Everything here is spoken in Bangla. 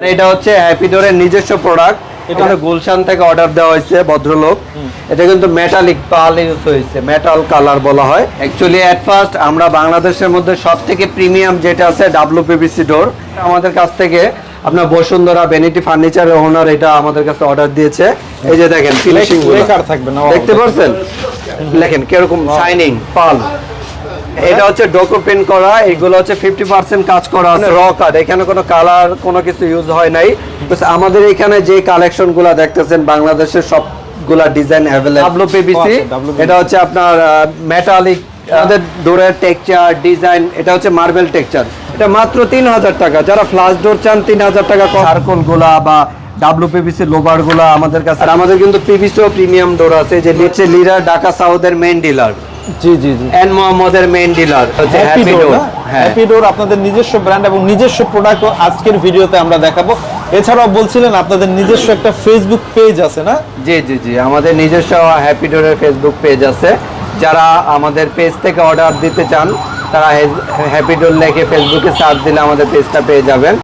আর এটা হচ্ছে হ্যাপি ডোরের নিজস্ব প্রোডাক্ট এটা হলো গুলশান থেকে অর্ডার দেওয়া হয়েছে ভদ্রলোক। এটা কিন্তু মেটালিক পাল ইউজ হয়েছে মেটাল কালার বলা হয়। অ্যাকচুয়ালি এট ফার্স্ট আমরা বাংলাদেশের মধ্যে সব থেকে প্রিমিয়াম যেটা আছে ডাব্লিউপিভিসি ডোর আমাদের কাছ থেকে আপনার বসুন্ধরা বেনিটি ফার্নিচারের ওনার এটা আমাদের কাছে অর্ডার দিয়েছে। এই যে দেখেন ফিনিশিং লেখার থাকবে না দেখতে পাচ্ছেন লেখেন কীরকম শাইনিং পাল এটা হচ্ছে ডোকো করা এগুলো হচ্ছে ফিফটি পার্সেন্ট কাজ করা আছে। র কার্ড এখানে কোনো কালার কোনো কিছু ইউজ হয় নাই। আমাদের এখানে যে কালেকশনগুলা দেখতেছেন বাংলাদেশের সবগুলা ডিজাইন অ্যাভেলেবল ডাব্লিউপিভিসি আচ্ছা, এটা হচ্ছে আপনার মেটালিক আমাদের ডোরের ডিজাইন এটা হচ্ছে মার্বেল টেক্সচার এটা মাত্র তিন হাজার টাকা। যারা ফ্লাশ ডোর চান তিন হাজার টাকা সার্কলগুলা বা ডাব্লিউপিভিসি লোভারগুলা আমাদের কাছে আর আমাদের কিন্তু পিভিসিও প্রিমিয়াম ডোর আছে যে নিচে লিডার ঢাকা সাউথের মেইন ডিলার জি জি জি। এন মোহাম্মদের মেইন ডিলার হচ্ছে হ্যাপি ডোর হ্যাঁ। হ্যাপি ডোর আপনাদের নিজস্ব ব্র্যান্ড এবং নিজস্ব প্রোডাক্ট আজকের ভিডিওতে আমরা দেখাবো। এছাড়াও বলছিলেন আপনাদের নিজস্ব একটা ফেসবুক পেজ আছে না? জি জি জি। আমাদের নিজস্ব হ্যাপি ডোরের ফেসবুক পেজ আছে। যারা আমাদের পেজ থেকে অর্ডার দিতে চান তারা হ্যাপি ডোর লেখে ফেসবুকে সার্চ দিলে আমাদের পেজটা পেয়ে যাবেন।